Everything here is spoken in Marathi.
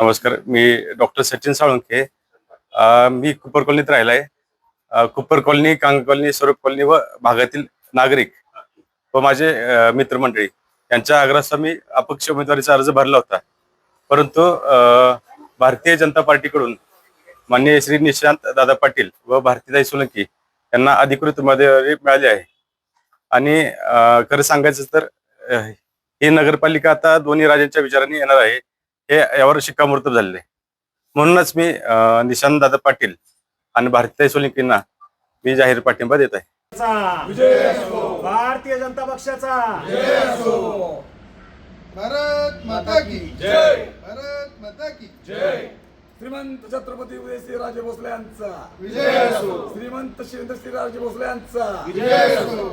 नमस्कार मी डॉक्टर सचिन साळुंके मी कुपर कॉलनीत राहिला आहे कुपर कॉलनी कांग कॉलनी स्वरूप कॉलनी व भागातील नागरिक व माझे मित्रमंडळी. यांच्या आग्रहाचा मी अपक्ष उमेदवारीचा अर्ज भरला होता. परंतु भारतीय जनता पार्टीकडून माननीय श्री निशांत दादा पाटील व भारतीदाई सोलंकी यांना अधिकृत उमेदवारी मिळाली आहे. आणि खरं सांगायचं तर ही नगरपालिका आता दोन्ही राजांच्या विचाराने येणार आहे. हे यावर शिक्कामोर्तब झालेले. म्हणूनच मी निशांत दादा पाटील आणि भारतीय सोलंकींना मी जाहीर पाठिंबा देत आहे. चा विजय असो भारतीय जनता पक्षाचा. भारत माता की जय. भारत माता की जय. श्रीमंत छत्रपती उदयसिंह राजे भोसले यांचा. विजय असो. श्रीमंत शिवेंद्र सिंह राजे भोसले यांचा. विजय असो.